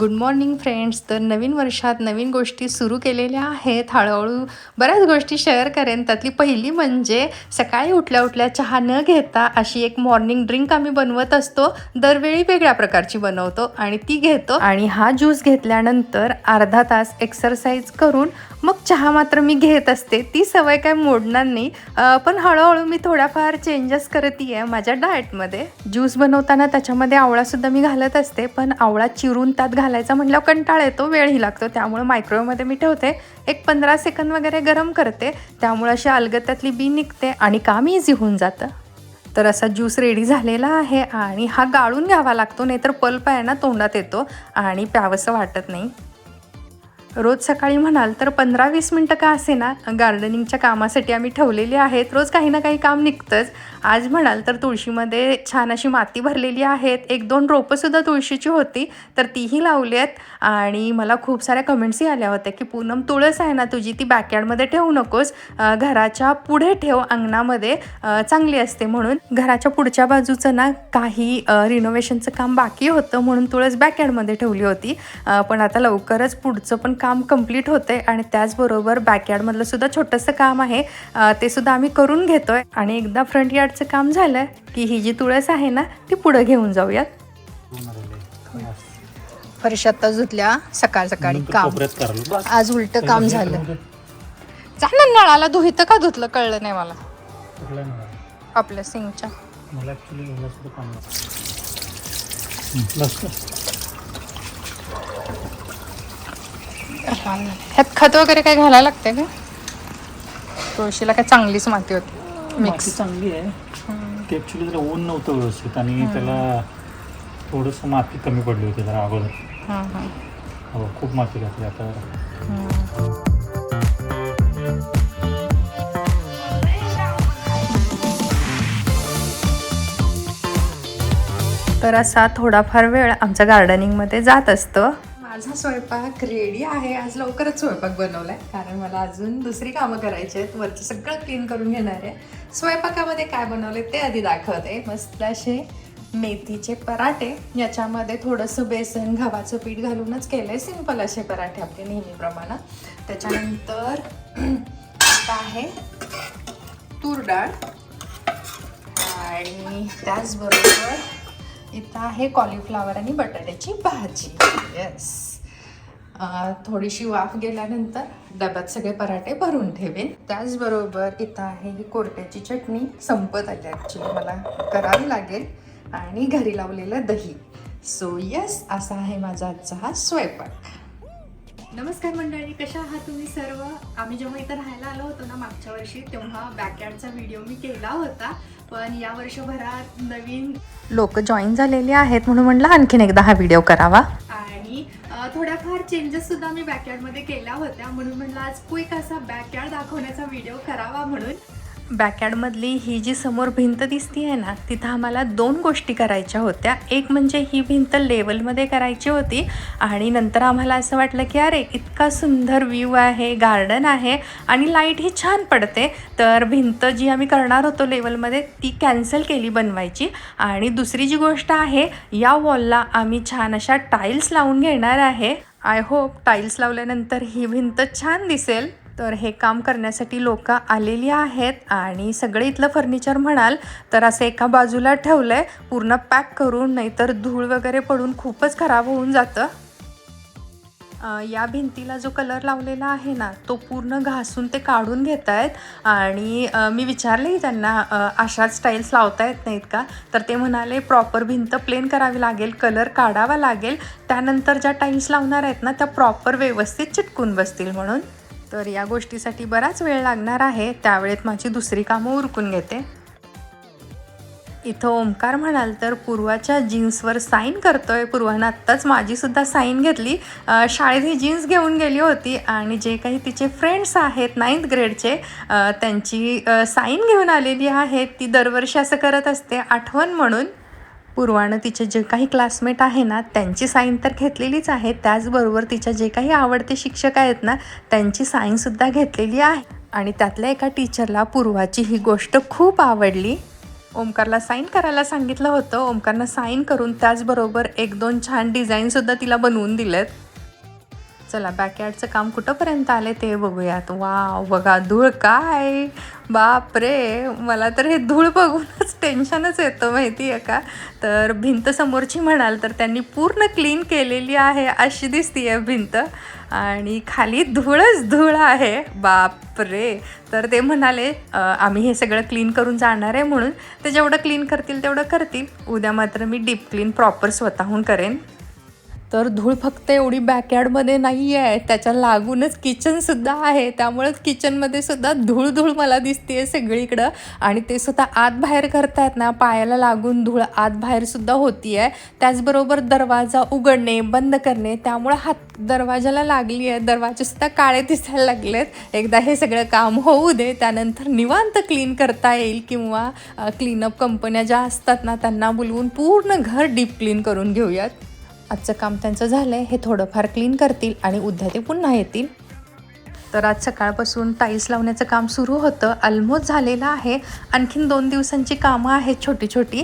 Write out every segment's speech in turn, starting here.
Good morning friends तर नवीन वर्षात नवीन गोष्टी सुरू केलेल्या आहेत. हळूहळू बऱ्याच गोष्टी शेअर करेन. त्यातली पहिली म्हणजे सकाळी उठल्या उठल्या चहा न घेता अशी एक मॉर्निंग ड्रिंक आम्ही बनवत असतो. दरवेळी वेगळ्या प्रकारची बनवतो आणि ती घेतो. आणि हा ज्यूस घेतल्यानंतर अर्धा तास एक्सरसाइज करून मग चहा मात्र मी घेत असते. ती सवय काय मोडणार नाही. पण हळूहळू मी थोड्याफार चेंजेस करत आहे माझ्या डाएटमध्ये ज्यूस बनवताना त्याच्यामध्ये आवळासुद्धा मी घालत असते. पण आवळा चिरून त्यात घालायचा म्हटल्यावर कंटाळा येतो वेळही लागतो. त्यामुळे मायक्रोवेवमध्ये मी ठेवते. एक पंधरा सेकंद वगैरे गरम करते. त्यामुळे अशी अलगत्यातली बी निघते आणि काम इझी होऊन जातं. तर असा ज्यूस रेडी झालेला आहे आणि हा गाळून घ्यावा लागतो. नाहीतर पल्प आहे ना तोंडात येतो आणि प्यावंसं वाटत नाही. रोज सकाळी म्हणाल तर पंधरा वीस मिनटं का असे ना गार्डनिंगच्या कामासाठी आम्ही ठेवलेली आहेत. रोज काही ना काही काम निघतंच. आज म्हणाल तर तुळशीमध्ये छान अशी माती भरलेली आहेत. एक दोन रोपंसुद्धा तुळशीची होती तर तीही लावली आहेत आणि मला खूप साऱ्या कमेंट्सही आल्या होत्या की पूनम तुळस आहे ना तुझी ती बॅकयार्डमध्ये ठेवू नकोस. घराच्या पुढे ठेव अंगणामध्ये. चांगली असते म्हणून. घराच्या पुढच्या बाजूचं ना काही रिनोव्हेशनचं काम बाकी होतं म्हणून तुळस बॅकयार्डमध्ये ठेवली होती. पण आता लवकरच पुढचं पण काम कंप्लीट होतंय आणि त्याचबरोबर बॅकयार्डमधलं सुद्धा छोटंसं काम आहे. ते सुद्धा आम्ही करून घेतोय. आणि एकदा फ्रंट यार्डचं काम झालं की ही जी तुळस आहे ना ती पुढं घेऊन जाऊयात. फरशात धुतल्या सकाळ सकाळी काम. आज उलट काम झालं. झालं नळाला धुहितं का धुतलं? कळलं नाही मला. आपल्या सिंगच्या मला ऍक्च्युली ह्याला सुद्धा काम बस ह्यात खत वगैरे काय घालायला लागते का? तुळशीला काय चांगलीच माती होती. माती मिक्स चांगली आहे. ते ऍक्च्युली जरा ऊन नव्हतं व्यवस्थित आणि त्याला थोडंसं माती कमी पडली होती जरा अगोदर. हो खूप माती घातली आता. तर असा थोडाफार वेळ आमच्या गार्डनिंगमध्ये जात असतं. माझा स्वयंपाक रेडी आहे. आज लवकरच स्वयंपाक बनवलाय. कारण मला अजून दुसरी कामं करायची आहेत. वरचं सगळं क्लीन करून घेणार आहे. स्वयंपाकामध्ये काय बनवले ते आधी दाखवते. मस्त असे मेथीचे पराठे. याच्यामध्ये थोडंसं बेसन गव्हाचं पीठ घालूनच केलं आहे सिंपल असे पराठे आपले नेहमीप्रमाणे. त्याच्यानंतर आता आहे तूर डाळ. आणि त्याचबरोबर इथं आहे कॉलीफ्लावर आणि बटाट्याची भाजी. येस थोडीशी वाफ गेल्यानंतर डब्यात सगळे पराठे भरून ठेवेन. त्याचबरोबर इथं आहे ही कोरट्याची चटणी संपत आली. ॲक्च्युली मला करावी लागेल. आणि घरी लावलेलं दही. सो येस असा आहे माझा आजचा हा स्वयंपाक. नमस्कार मंडळी कशा आहात तुम्ही सर्व? आम्ही जेव्हा इथं राहायला आलो होतो ना मागच्या वर्षी तेव्हा बॅकयार्डचा व्हिडिओ मी केला होता. पण या वर्षभरात नवीन लोक जॉईन झालेले आहेत म्हणून म्हटलं आणखीन एकदा हा व्हिडिओ करावा. आणि थोड्याफार चेंजेस सुद्धा मी बॅकयार्डमध्ये केल्या होत्या. म्हणून म्हटलं आज क्विक असा बॅकयार्ड दाखवण्याचा व्हिडिओ करावा म्हणून. बॅकयार्डमधली ही जी समोर भिंत दिसती आहे ना तिथं आम्हाला दोन गोष्टी करायच्या होत्या. एक म्हणजे ही भिंत लेवलमध्ये करायची होती आणि नंतर आम्हाला असं वाटलं की अरे इतका सुंदर व्ह्यू आहे गार्डन आहे आणि लाइट ही छान पडते. तर भिंत जी आम्ही करणार होतो लेवलमध्ये ती कॅन्सल केली बनवायची. आणि दुसरी जी गोष्ट आहे या वॉलला आम्ही छान अशा टाईल्स लावून घेणार आहे. आय होप टाईल्स लावल्यानंतर ही भिंत छान दिसेल. तर हे काम करण्यासाठी लोक आलेली आहेत आणि सगळे इथलं फर्निचर म्हणाल तर असं एका बाजूला ठेवलं आहे पूर्ण पॅक करून नाहीतर धूळ वगैरे पडून खूपच खराब होऊन जातं. या भिंतीला जो कलर लावलेला आहे ना तो पूर्ण घासून ते काढून घेत आहेत आणि मी विचारलेही त्यांना अशाच स्टाईल्स लावता येत नाहीत का? तर ते म्हणाले प्रॉपर भिंत प्लेन करावी लागेल कलर काढावा लागेल त्यानंतर ज्या टाईल्स लावणार आहेत ना त्या प्रॉपर व्यवस्थित चिटकून बसतील म्हणून. तर या गोष्टीसाठी बराच वेळ लागणार आहे. त्यावेळेत माझी दुसरी कामं उरकून घेते. इथं ओंकार म्हणाल तर पूर्वाच्या जीन्सवर साईन करतोय. पूर्वानं आत्ताच माझीसुद्धा साईन घेतली. शाळेत ही जीन्स घेऊन गेली होती आणि जे काही तिचे फ्रेंड्स आहेत नाईन्थ ग्रेडचे त्यांची साईन घेऊन आलेली आहे. ती दरवर्षी असं करत असते आठवण म्हणून. पूर्वानं तिचे जे काही क्लासमेट आहे ना त्यांची साईन तर घेतलेलीच आहे. त्याचबरोबर तिच्या जे काही आवडते शिक्षक आहेत ना त्यांची साईनसुद्धा घेतलेली आहे. आणि त्यातल्या एका टीचरला पूर्वाची ही गोष्ट खूप आवडली. ओमकारला साईन करायला सांगितलं होतं. ओमकारनं साईन करून त्याचबरोबर एक दोन छान डिझाईनसुद्धा तिला बनवून दिलेत. चला बॅकयार्डचं काम कुठंपर्यंत आले ते बघूयात. वा बघा धूळ काय? बाप रे मला तर हे धूळ बघूनच टेन्शनच येतं माहिती आहे का? तर भिंत समोरची म्हणाल तर त्यांनी पूर्ण क्लीन केलेली आहे अशी दिसती आहे भिंत. आणि खाली धूळच धूळ आहे. बापरे! तर ते म्हणाले आम्ही हे सगळं क्लीन करून जाणार आहे म्हणून. ते जेवढं क्लीन करतील तेवढं करतील. उद्या मात्र मी डीप क्लीन प्रॉपर स्वतःहून करेन. तर धूळ फक्त एवढी बॅकयार्डमध्ये नाही आहे त्याच्या लागूनच किचनसुद्धा आहे. त्यामुळं किचनमध्ये सुद्धा धूळ धूळ मला दिसते आहे सगळीकडं. आणि ते सुद्धा आत बाहेर करतायत ना पायाला लागून धूळ आत बाहेरसुद्धा होती आहे त्याचबरोबर दरवाजा उघडणे बंद करणे त्यामुळं हात दरवाजाला लागली आहे दरवाजेसुद्धा काळे दिसायला लागलेत. एकदा हे सगळं काम होऊ दे. त्यानंतर निवांत क्लीन करता येईल किंवा क्लीनअप कंपन्या ज्या असतात ना त्यांना बोलवून पूर्ण घर डीप क्लीन करून घेऊयात. आजचं काम त्यांचं झालं आहे हे थोडंफार क्लीन करतील आणि उद्या ते पुन्हा येतील. तर आज सकाळपासून टाईल्स लावण्याचं काम सुरू होतं. ऑलमोस्ट झालेलं आहे. आणखीन दोन दिवसांची कामं आहेत छोटी छोटी.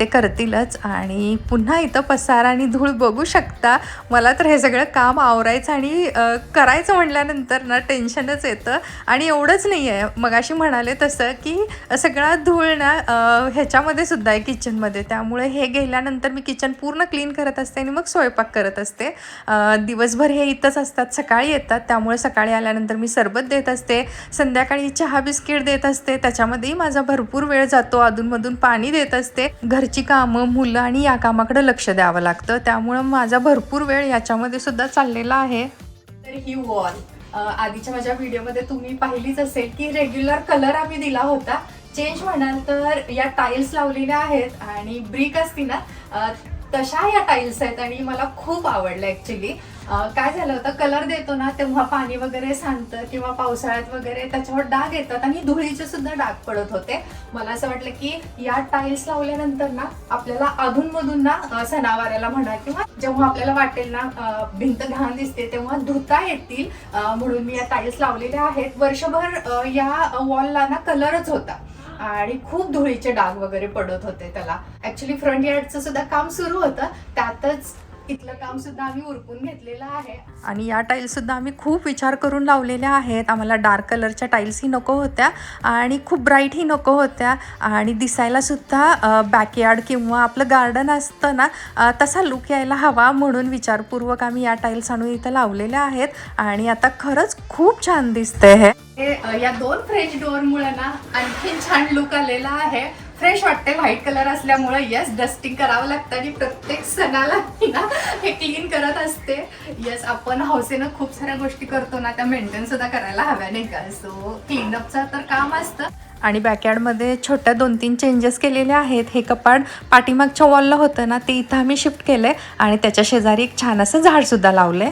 ते करतीलच. आणि पुन्हा इथं पसार आणि धूळ बघू शकता. मला तर हे सगळं काम आवरायचं आणि करायचं म्हटल्यानंतर ना टेन्शनच येतं. आणि एवढंच नाही आहे मगाशी म्हणाले तसं की सगळा धूळ ना ह्याच्यामध्ये सुद्धा आहे किचनमध्ये त्यामुळे हे गेल्यानंतर मी किचन पूर्ण क्लीन करत असते आणि मग स्वयंपाक करत असते. दिवसभर हे इथंच असतात. सकाळी येतात. त्यामुळे सकाळी त्यानंतर मी सरबत देत असते संध्याकाळी चहा बिस्किट देत असते त्याच्यामध्येही माझा भरपूर वेळ जातो अधूनमधून पाणी देत असते. घरची कामं मुलं आणि या कामाकडे लक्ष द्यावं लागतं. त्यामुळं माझा भरपूर वेळ याच्यामध्ये सुद्धा चाललेला आहे. तर ही वॉल आधीच्या माझ्या व्हिडिओमध्ये तुम्ही पाहिलीच असेल की रेग्युलर कलर आम्ही दिला होता. चेंज म्हणाल तर या टाईल्स लावलेल्या आहेत आणि ब्रिक असती ना तशा या टाईल्स आहेत आणि मला खूप आवडल्या ॲक्च्युली काय झालं होतं? कलर देतो ना तेव्हा पाणी वगैरे सांडतं किंवा पावसाळ्यात वगैरे त्याच्यावर डाग येतात आणि धुळीचे सुद्धा डाग पडत होते. मला असं वाटलं की या टाईल्स लावल्यानंतर ना आपल्याला अधूनमधून ना सणावाराला म्हणा किंवा जेव्हा आपल्याला वाटेल ना भिंत घाण दिसते तेव्हा धुता येतील. म्हणून मी या टाईल्स लावलेल्या आहेत. वर्षभर या वॉलला ना कलरच होता. आणि खूप धुळीचे डाग वगैरे पडत होते त्याला. ऍक्च्युली फ्रंट यार्डचं सुद्धा काम सुरू होतं. त्यातच इथलं काम सुद्धा आम्ही उरकून घेतलेलं आहे. आणि या टाईल्स सुद्धा आम्ही खूप विचार करून लावलेल्या आहेत. आम्हाला डार्क कलरच्या टाईल्सही नको होत्या आणि खूप ब्राईटही नको होत्या. आणि दिसायला सुद्धा बॅकयार्ड किंवा आपलं गार्डन असतं ना तसा लुक यायला हवा म्हणून विचारपूर्वक आम्ही या टाईल्स आणून इथं लावलेल्या आहेत. आणि आता खरंच खूप छान दिसतंय हे. या दोन फ्रेंच डोअरमुळे ना आणखीन छान लुक आलेला आहे. फ्रेश वाटते व्हाईट कलर असल्यामुळे येस डस्टिंग करावं लागतं आणि प्रत्येक सणाला ना हे क्लीन करत असते. येस आपण हौसेनं खूप साऱ्या गोष्टी करतो ना त्या मेंटेन सुद्धा करायला हव्या नाही का? सो क्लीनअपचं तर काम असतं. आणि बॅकयार्डमध्ये छोट्या दोन तीन चेंजेस केलेले आहेत. हे कपाट पाठीमागच्या वॉलला होतं ना ते इथं आम्ही शिफ्ट केलं आणि त्याच्या शेजारी एक छान असं झाडसुद्धा लावलं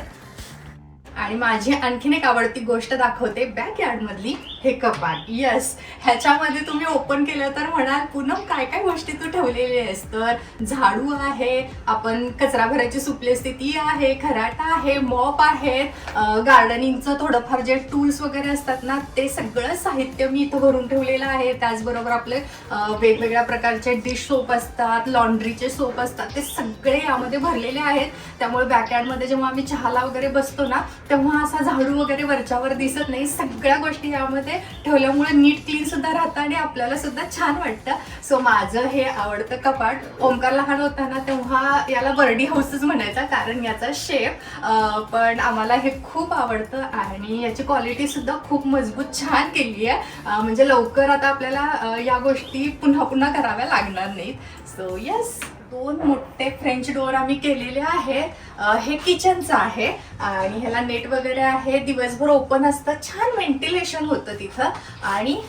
आणि माझी आणखीन एक आवडती गोष्ट दाखवते बॅकयार्ड मधली हे कपाट. येस ह्याच्यामध्ये तुम्ही ओपन केलं तर म्हणाल पुन्हा काय काय गोष्टी तू ठेवलेली आहेस? तर झाडू आहे आपण कचरा भरायची सुपली असते ती आहे खराटा आहे मॉप आहेत गार्डनिंगचं थोडंफार जे टूल्स वगैरे असतात ना ते सगळं साहित्य मी इथं भरून ठेवलेलं आहे. त्याचबरोबर आपले वेगवेगळ्या प्रकारचे डिश सोप असतात लॉन्ड्रीचे सोप असतात ते सगळे यामध्ये भरलेले आहेत. त्यामुळे बॅकयार्डमध्ये जेव्हा आम्ही चहाला वगैरे बसतो ना तेव्हा असा झाडू वगैरे वरच्यावर दिसत नाही. सगळ्या गोष्टी यामध्ये ठेवल्यामुळे नीट क्लीन सुद्धा राहतं आणि आपल्याला सुद्धा छान वाटतं. सो माझं हे आवडतं कपाट. ओंकार लहान होता ना तेव्हा याला बर्डी हाऊसच म्हणायचा कारण याचा शेप पण आम्हाला हे खूप आवडतं आणि याची क्वालिटी सुद्धा खूप मजबूत छान केली आहे. म्हणजे लवकर आता आपल्याला या गोष्टी पुन्हा पुन्हा कराव्या लागणार नाहीत. सो येस दोन मोठे फ्रेंच डोअर आम्ही केलेले आहेत. हे किचनचं आहे. आणि ह्याला नेट वगैरे आहे. दिवसभर ओपन असतं. छान व्हेंटिलेशन होतं तिथं. आणि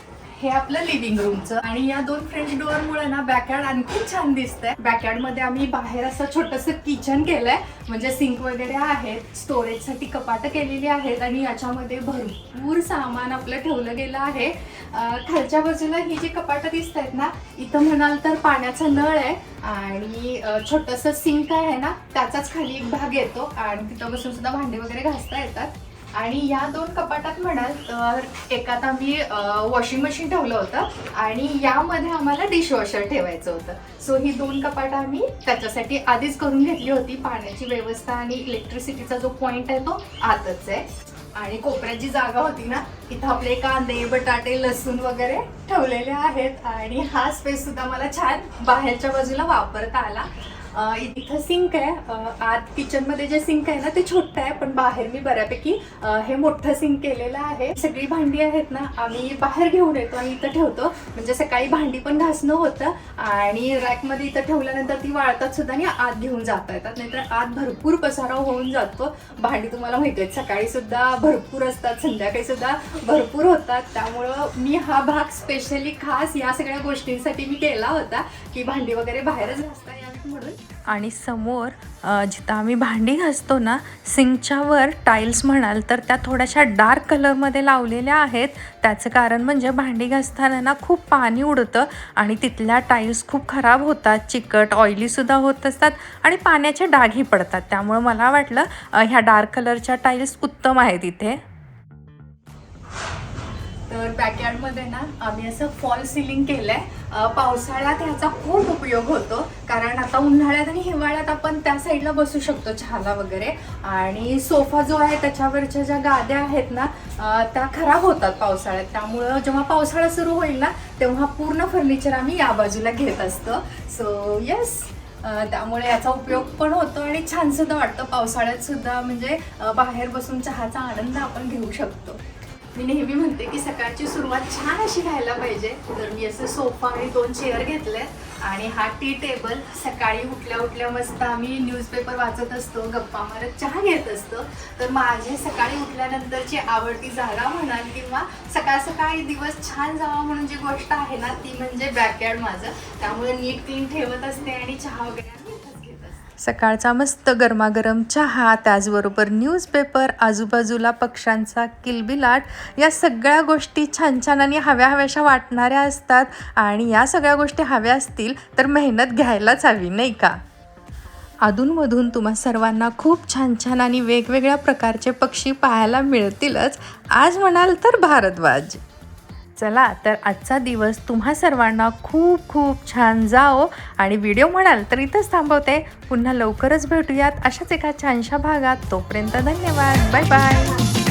हे आपलं लिव्हिंग रूमचं आणि या दोन फ्रेंच डोअर मुळे ना बॅकयार्ड आणखी छान दिसतंय. बॅकयार्डमध्ये आम्ही बाहेर असं छोटस किचन केलंय. म्हणजे सिंक वगैरे आहेत स्टोरेजसाठी कपाट केलेली आहेत आणि याच्यामध्ये भरपूर सामान आपलं ठेवलं गेलं आहे. खालच्या बाजूला ही जी कपाटं दिसत आहेत ना इथं म्हणाल तर पाण्याचा नळ आहे आणि छोटस सिंक आहे ना त्याचाच खाली एक भाग येतो. आणि तिथं बसून सुद्धा भांडे वगैरे घासता येतात. आणि या दोन कपाटात म्हणाल तर एकात आम्ही वॉशिंग मशीन ठेवलं होतं आणि यामध्ये आम्हाला डिशवॉशर ठेवायचं होतं. सो ही दोन कपाटं आम्ही त्याच्यासाठी आधीच करून घेतली होती. पाण्याची व्यवस्था आणि इलेक्ट्रिसिटीचा जो पॉईंट आहे तो आतच आहे. आणि कोपऱ्यात जी जागा होती ना इथं आपले कांदे बटाटे लसूण वगैरे ठेवलेले आहेत. आणि हा स्पेस सुद्धा मला छान बाहेरच्या बाजूला वापरता आला. इथं सिंक आहे. आत किचनमध्ये जे सिंक आहे ना ते छोटं आहे पण बाहेर मी बऱ्यापैकी हे मोठं सिंक केलेलं आहे. सगळी भांडी आहेत ना आम्ही बाहेर घेऊन येतो आणि इथं ठेवतो. म्हणजे सकाळी भांडी पण घासणं होतं आणि रॅकमध्ये इथं ठेवल्यानंतर ती वाळतात सुद्धा आणि आत घेऊन जाता येतात. नाहीतर आत भरपूर पसारा होऊन जातो. भांडी तुम्हाला माहिती आहेत सकाळी सुद्धा भरपूर असतात संध्याकाळी सुद्धा भरपूर होतात. त्यामुळं मी हा भाग स्पेशली खास या सगळ्या गोष्टींसाठी मी केला होता की भांडी वगैरे बाहेरच घासता यावी म्हणून. आणि समोर जिथं आम्ही भांडी घासतो ना सिंकच्या वर टाईल्स म्हणाल तर त्या थोड्याशा डार्क कलरमध्ये लावलेल्या आहेत. त्याचं कारण म्हणजे भांडी घासताना ना खूप पाणी उडतं आणि तिथल्या टाईल्स खूप खराब होतात. चिकट ऑइलीसुद्धा होत असतात आणि पाण्याचे डागही पडतात. त्यामुळं मला वाटलं ह्या डार्क कलरच्या टाईल्स उत्तम आहेत इथे. तर बॅकयार्डमध्ये ना आम्ही असं फॉल सिलिंग केलंय. पावसाळ्यात ह्याचा खूप उपयोग होतो. कारण आता उन्हाळ्यात आणि हिवाळ्यात आपण त्या साईडला बसू शकतो चहाला वगैरे. आणि सोफा जो आहे त्याच्यावरच्या ज्या गाद्या आहेत ना त्या खराब होतात पावसाळ्यात. त्यामुळं जेव्हा पावसाळा सुरू होईल ना तेव्हा पूर्ण फर्निचर आम्ही या बाजूला घेत असतो. सो येस त्यामुळे याचा उपयोग पण होतो आणि छान सुद्धा वाटतं. पावसाळ्यात सुद्धा म्हणजे बाहेर बसून चहाचा आनंद आपण घेऊ शकतो. मी नेहमी म्हणते की सकाळची सुरुवात छान अशी व्हायला पाहिजे. तर मी असं सोफा आणि दोन चेअर घेतले आणि हा टी टेबल सकाळी उठल्या उठल्या मस्त आम्ही न्यूजपेपर वाचत असतो गप्पा मारत चहा घेत असतो. तर माझे सकाळी उठल्यानंतरची आवडती जागा म्हणाल किंवा सकाळ सकाळी दिवस छान जावा म्हणून जी गोष्ट आहे ना ती म्हणजे बॅकयार्ड माझं. त्यामुळे नीट क्लीन ठेवत असते आणि चहा वगैरे सकाळचा मस्त गरमागरम चहा त्याचबरोबर न्यूजपेपर आजूबाजूला पक्ष्यांचा किलबिलाट या सगळ्या गोष्टी छान छान आणि हव्या हव्याशा वाटणाऱ्या असतात. आणि या सगळ्या गोष्टी हव्या असतील तर मेहनत घ्यायलाच हवी नाही का? अधूनमधून तुम्हा सर्वांना खूप छान छान आणि वेगवेगळ्या प्रकारचे पक्षी पाहायला मिळतीलच. आज म्हणाल तर भारद्वाज. चला तर आजचा दिवस तुम्हा सर्वांना खूप खूप छान जाओ आणि व्हिडिओ म्हणाल तर इथंच थांबवते. पुन्हा लवकरच भेटूयात अशाच एका छानशा भागात. तोपर्यंत धन्यवाद. Bye bye.